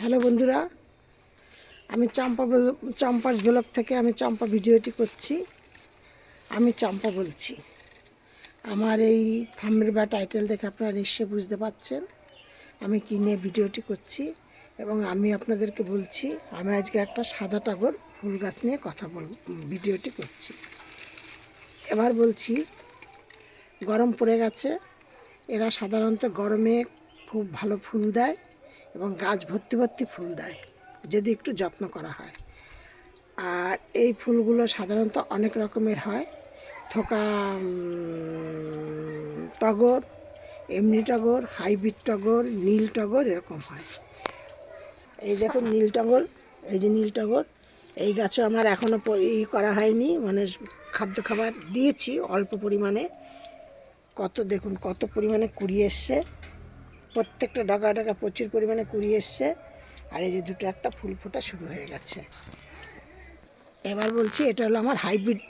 Hello বন্ধুরা, আমি চম্পা চম্পার blog থেকে আমি চম্পা ভিডিওটি করছি। আমি চম্পা বলছি। আমার এই থামের বা টাইটেল দেখে আপনারা নিশ্চয়ই বুঝতে পারছেন আমি কী নিয়ে ভিডিওটি করছি এবং আমি আপনাদেরকে বলছি, আমি আজকে একটা সাদা টাগর ফুল গাছ নিয়ে কথা বল, ভিডিওটি করছি। এবার বলছি, গরম পড়ে গেছে, এরা সাধারণত গরমে খুব ভালো ফুল দেয়। এবং গাছ ভর্তি ভর্তি ফুল দেয়, যদি একটু যত্ন করা হয়। আর এই ফুলগুলো সাধারণত অনেক রকমের হয়। থোকা টগর, এমনি টগর, হাইব্রিড টগর, নীল টগর এরকম হয়। এই দেখুন নীল টগর, এই যে নীল টগর, এই গাছও আমার এখনও ই করা হয়নি মানে খাদ্য খাবার দিয়েছি অল্প পরিমাণে। কত দেখুন, কত পরিমাণে কুড়ি এসছে। প্রত্যেকটা ডগা ডগা প্রচুর পরিমাণে কুড়ি এসছে। আর এই যে দুটো একটা ফুল ফোটা শুরু হয়ে গেছে। এবার বলছি এটা হলো আমার হাইব্রিড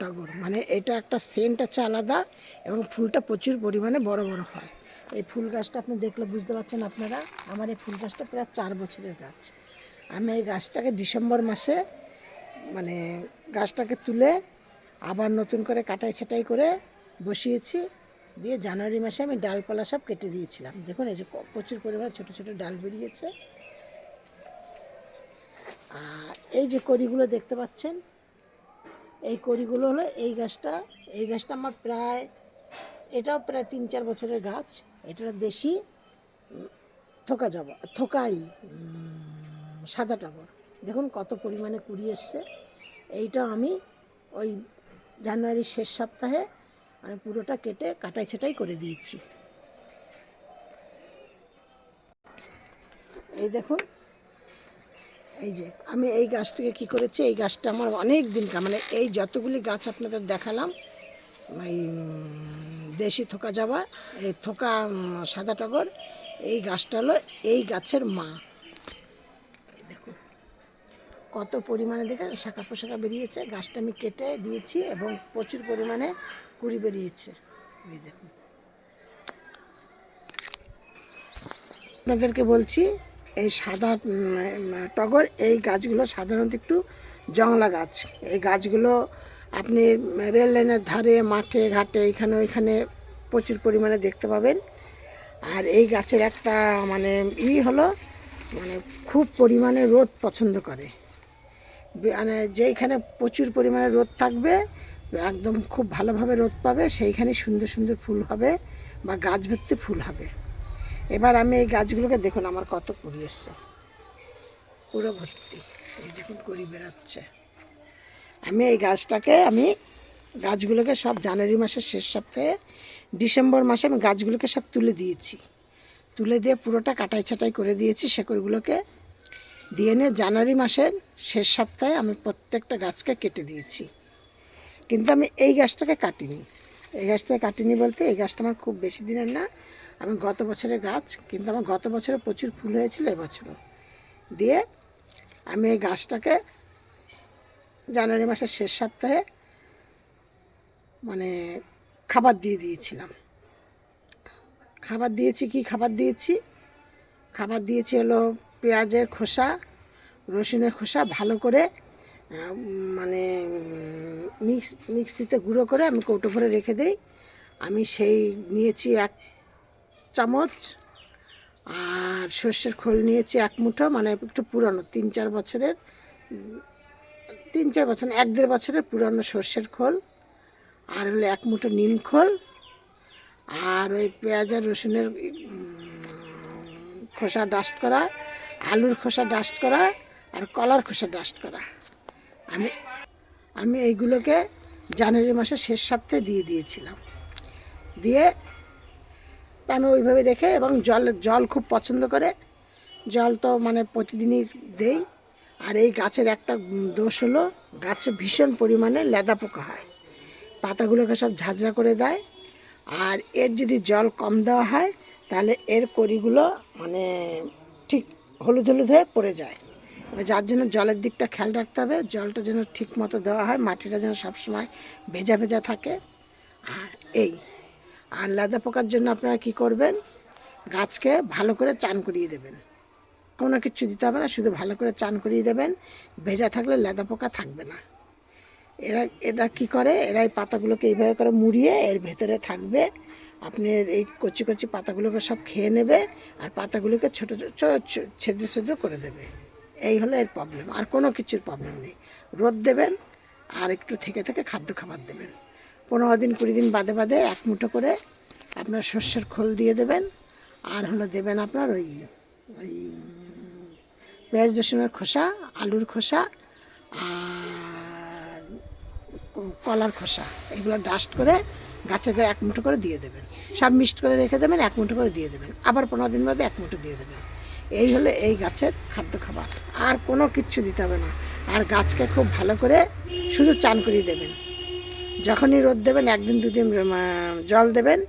টগর। মানে এটা একটা সেন্ট আছে আলাদা এবং ফুলটা প্রচুর পরিমাণে বড় বড় হয়। এই ফুল গাছটা আপনি দেখলে বুঝতে পারছেন আপনারা, আমার এই ফুল গাছটা প্রায় চার বছরের গাছ। আমি এই গাছটাকে ডিসেম্বর মাসে মানে গাছটাকে তুলে আবার নতুন করে কাটাই ছাটাই করে বসিয়েছি। দিয়ে জানুয়ারি মাসে আমি ডালপালা সব কেটে দিয়েছিলাম। দেখুন এই যে প্রচুর পরিমাণে ছোটো ছোটো ডাল বেরিয়েছে। আর এই যে কড়িগুলো দেখতে পাচ্ছেন, এই কড়িগুলো হলো এই গাছটা। এই গাছটা আমার প্রায়, এটাও প্রায় তিন চার বছরের গাছ। এটা দেশি থোকা জবা, থোকাই সাদা টগর। দেখুন কত পরিমাণে কুড়ি এসছে। এইটা আমি ওই জানুয়ারির শেষ সপ্তাহে আমি পুরোটা কেটে কাটাই ছাটাই করে দিয়েছি। এই দেখুন, এই যে আমি এই গাছটাকে কি করেছি, এই গাছটা আমার অনেক দিন মানে এই যতগুলি গাছ আপনাদের দেখালাম, এই দেশি থোকা যাওয়া, এই থোকা সাদা টগর, এই গাছটা হলো এই গাছের মা। দেখুন, কত পরিমাণে দেখে শাখা পোশাখা বেরিয়েছে, গাছটা আমি কেটে দিয়েছি এবং প্রচুর পরিমাণে কুড়ি বেরিয়েছে। এই দেখুন। আপনাদেরকে বলছি, এই সাদা টগর, এই গাছগুলো সাধারণত একটু জংলা গাছ। এই গাছগুলো আপনি রেল লাইনের ধারে, মাঠে, ঘাটে, এখানে, ওইখানে প্রচুর পরিমাণে দেখতে পাবেন। আর এই গাছের একটা মানে ই হলো মানে খুব পরিমাণে রোদ পছন্দ করে। মানে যেইখানে প্রচুর পরিমাণে রোদ থাকবে একদম খুব ভালোভাবে রোদ পাবে, সেইখানে সুন্দর সুন্দর ফুল হবে বা গাছ ভর্তি ফুল হবে। এবার আমি এই গাছগুলোকে দেখুন, আমার কত কুড়ি এসছে। পুরো ভর্তি। এই দেখুন, কুড়ি বেরোচ্ছে। আমি এই গাছটাকে, আমি গাছগুলোকে সব জানুয়ারি মাসের শেষ সপ্তাহে, ডিসেম্বর মাসে আমি গাছগুলোকে সব তুলে দিয়েছি। তুলে দিয়ে পুরোটা কাটাই ছাটাই করে দিয়েছি, শেকড়গুলোকে। দিয়ে নিয়ে জানুয়ারি মাসের শেষ সপ্তাহে আমি প্রত্যেকটা গাছকে কেটে দিয়েছি। কিন্তু আমি এই গাছটাকে কাটিনি। এই গাছটাকে কাটিনি বলতে এই গাছটা আমার খুব বেশি দিনের না। আমি গত বছরের গাছ, কিন্তু আমার গত বছরে প্রচুর ফুল হয়েছিল এবছরও। দিয়ে আমি এই গাছটাকে জানুয়ারি মাসের শেষ সপ্তাহে মানে খাবার দিয়ে দিয়েছিলাম। খাবার দিয়েছি কি খাবার দিয়েছি? খাবার দিয়েছি হলো পেঁয়াজের খোসা, রসুনের খোসা ভালো করে মানে মিক্স মিক্সিতে গুঁড়ো করে আমি কৌটো ভরে রেখে দিই। আমি সেই নিয়েছি এক চামচ, আর সর্ষের খোল নিয়েছি এক মুঠো মানে একটু পুরনো, তিন চার বছরের, তিন চার বছর, এক দেড় বছরের পুরনো সর্ষের খোল, আর হলো এক মুঠো নিম খোল, আর ওই পেঁয়াজ আর রসুনের খোসা ডাস্ট করা, আলুর খোসা ডাস্ট করা, আর কলার খোসা ডাস্ট করা। আমি আমি এইগুলোকে জানুয়ারি মাসের শেষ সপ্তাহে দিয়ে দিয়েছিলাম। দিয়ে আমি ওইভাবে রেখে এবং জল জল খুব পছন্দ করে। জল তো মানে প্রতিদিনই দেই। আর এই গাছের একটা দোষ হলো, গাছে ভীষণ পরিমাণে লেদা পোকা হয়। পাতাগুলোকে সব ঝাঁঝরা করে দেয়। আর এর যদি জল কম দেওয়া হয়, তাহলে এর কড়িগুলো মানে ঠিক হলুদ হলুদ হয়ে পড়ে যায়। যার জন্য জলের দিকটা খেয়াল রাখতে হবে, জলটা যেন ঠিক মতো দেওয়া হয়, মাটিটা যেন সবসময় ভেজা ভেজা থাকে। আর এই, আর লেদা পোকার জন্য আপনারা কি করবেন? গাছকে ভালো করে চান করিয়ে দেবেন। কোনো কিছু দিতে হবে না, শুধু ভালো করে চান করিয়ে দেবেন। ভেজা থাকলে লেদা পোকা থাকবে না। এরা এটা কি করে? এরা এই পাতাগুলোকে এইভাবে করে মুড়িয়ে এর ভেতরে থাকবে। আপনি এই কচি কচি পাতাগুলোকে সব খেয়ে নেবে আর পাতাগুলোকে ছোটো ছোটো ছেদ্র ছেদ্র করে দেবে। এই হলো এর প্রবলেম আর কোনো কিছুর প্রবলেম নেই। রোদ দেবেন, আর একটু থেকে থেকে খাদ্য খাবার দেবেন। পনেরো দিন, কুড়ি দিন বাদে বাদে এক মুঠো করে আপনার শস্যের খোল দিয়ে দেবেন, আর হলো দেবেন আপনার ওই ওই পেঁয়াজ রসুনের খোসা, আলুর খোসা, আর কলার খোসা, এগুলো ডাস্ট করে গাছের এক মুঠো করে দিয়ে দেবেন। সব মিক্সড করে রেখে দেবেন, এক মুঠো করে দিয়ে দেবেন। আবার পনেরো দিন বাদে এক মুঠো দিয়ে দেবেন। এই হলো এই গাছের খাদ্য খাবার। আর কোনো কিচ্ছু দিতে হবে না। আর গাছকে খুব ভালো করে শুধু চান করিয়ে দেবেন। যখনই রোদ দেবেন, একদিন দুদিন জল দেবেন,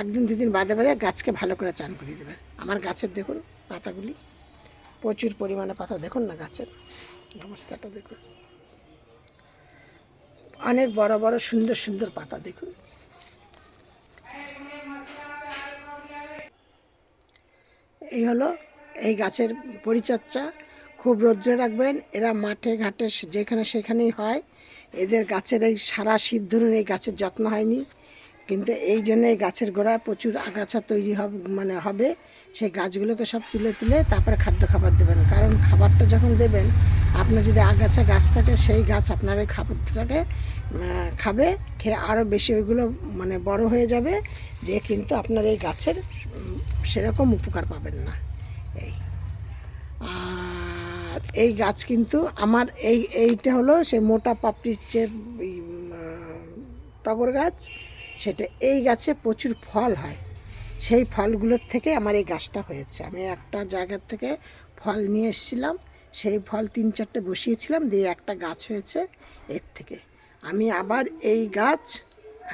একদিন দুদিন বাদে বাদে গাছকে ভালো করে চান করিয়ে দেবেন। আমার গাছের দেখুন পাতাগুলি, প্রচুর পরিমাণে পাতা। দেখুন না গাছের অবস্থাটা, দেখুন। অনেক বড় বড়, সুন্দর সুন্দর পাতা, দেখুন। এই হলো এই গাছের পরিচর্যা খুব রৌদ্রে রাখবেন। এরা মাঠে, ঘাটে যেখানে সেখানেই হয়। এদের গাছের এই সারা শীত ধরুন এই গাছের যত্ন হয়নি। কিন্তু এই জন্য এই গাছের গোড়ায় প্রচুর আগাছা তৈরি হবে মানে হবে। সেই গাছগুলোকে সব তুলে তুলে তারপরে খাদ্য খাবার দেবেন। কারণ খাবারটা যখন দেবেন, আপনার যদি আগাছা গাছ থাকে, সেই গাছ আপনার ওই খাবারটাকে খাবে, খেয়ে আরও বেশি ওইগুলো মানে বড় হয়ে যাবে। দিয়ে কিন্তু আপনার এই গাছের সেরকম উপকার পাবেন না। এই। আর এই গাছ কিন্তু আমার এই, এইটা হলো সেই মোটা পাপড়ির যে টগর গাছ, সেটা এই গাছে প্রচুর ফল হয়। সেই ফলগুলোর থেকে আমার এই গাছটা হয়েছে। আমি একটা জায়গার থেকে ফল নিয়ে এসেছিলাম, সেই ফল তিন চারটে বসিয়েছিলাম, দিয়ে একটা গাছ হয়েছে এর থেকে। আমি আবার এই গাছ,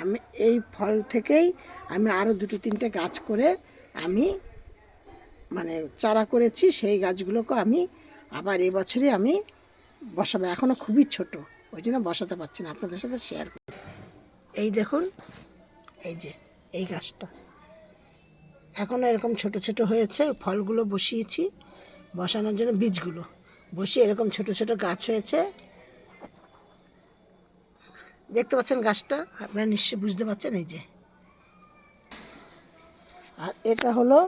আমি এই ফল থেকেই আমি আরও দুটো তিনটে গাছ করে আমি মানে চারা করেছি, সেই গাছগুলোকে আমি আবার এবছরই আমি বসাবো। এখনও খুবই ছোট, ওই জন্য বসাতে পারছি না, আপনাদের সাথে শেয়ার করি। এই দেখুন, এই যে, এই গাছটা। এখনও এরকম ছোট ছোট হয়েছে, ফলগুলো বসিয়েছি, বসানোর জন্য বীজগুলো। বসিয়ে এরকম ছোট ছোট গাছ হয়েছে। দেখতে পাচ্ছেন গাছটা? আপনারা নিশ্চয়ই বুঝতে পারছেন, এই যে। আর এটা হলো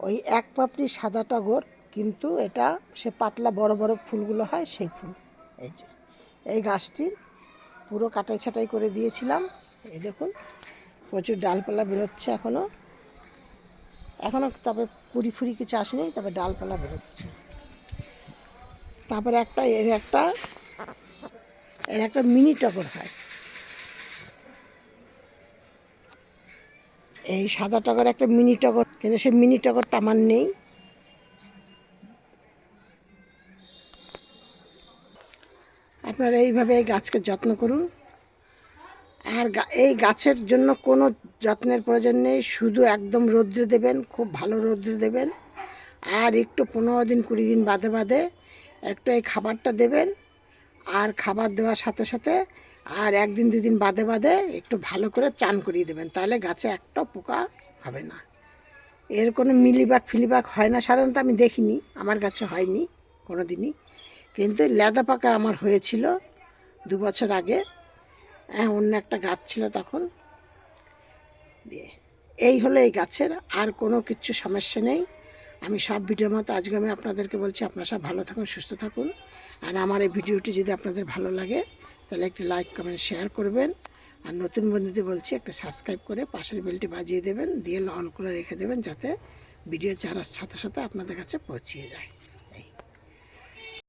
ওই এক পাপড়ি সাদা টগর কিন্তু এটা সে পাতলা বড় বড় ফুলগুলো হয় সেই ফুল। এই যে, এই গাছটির পুরো কাটাই ছাটাই করে দিয়েছিলাম। এই দেখুন, প্রচুর ডালপালা বেরোচ্ছে এখনও এখনও তবে কুড়ি ফুড়ি কিছু আসেনি তবে ডালপালা বেরোচ্ছে। তারপরে একটা, এর একটা এর একটা মিনি টগর হয়। এই সাদা টগর একটা মিনি টগর কিন্তু সে মিনি টগরটা আমার নেই। আপনারা এইভাবে এই গাছকে যত্ন করুন। আর এই গাছের জন্য কোনো যত্নের প্রয়োজন নেই, শুধু একদম রৌদ্রে দেবেন, খুব ভালো রৌদ্রে দেবেন। আর একটু পনেরো দিন, কুড়ি দিন বাদে বাদে একটু এই খাবারটা দেবেন। আর খাবার দেওয়ার সাথে সাথে আর একদিন, দুদিন বাদে বাদে একটু ভালো করে চান করিয়ে দেবেন। তাহলে গাছে একটা পোকা হবে না। এর কোনো মিলিবাগ ফিলিবাগ হয় না। সাধারণত আমি দেখিনি, আমার কাছে হয়নি কোনো দিনই কিন্তু লেদা পাকা আমার হয়েছিল দু বছর আগে। হ্যাঁ অন্য একটা গাছ ছিল তখন। দিয়ে, এই হলো এই গাছের, আর কোনো কিছু সমস্যা নেই। আমি সব ভিডিওর মতো আজকে আমি আপনাদেরকে বলছি, আপনারা সব ভালো থাকুন, সুস্থ থাকুন। আর আমার এই ভিডিওটি যদি আপনাদের ভালো লাগে, তাহলে একটি লাইক কমেন্ট শেয়ার করবেন। আর নতুন বন্ধুদের বলছি, একটা সাবস্ক্রাইব করে পাশের বেলটি বাজিয়ে দেবেন, দিয়ে অল করে রেখে দেবেন যাতে ভিডিও ছাড়ার সাথে সাথে আপনাদের কাছে পৌঁছিয়ে যায়।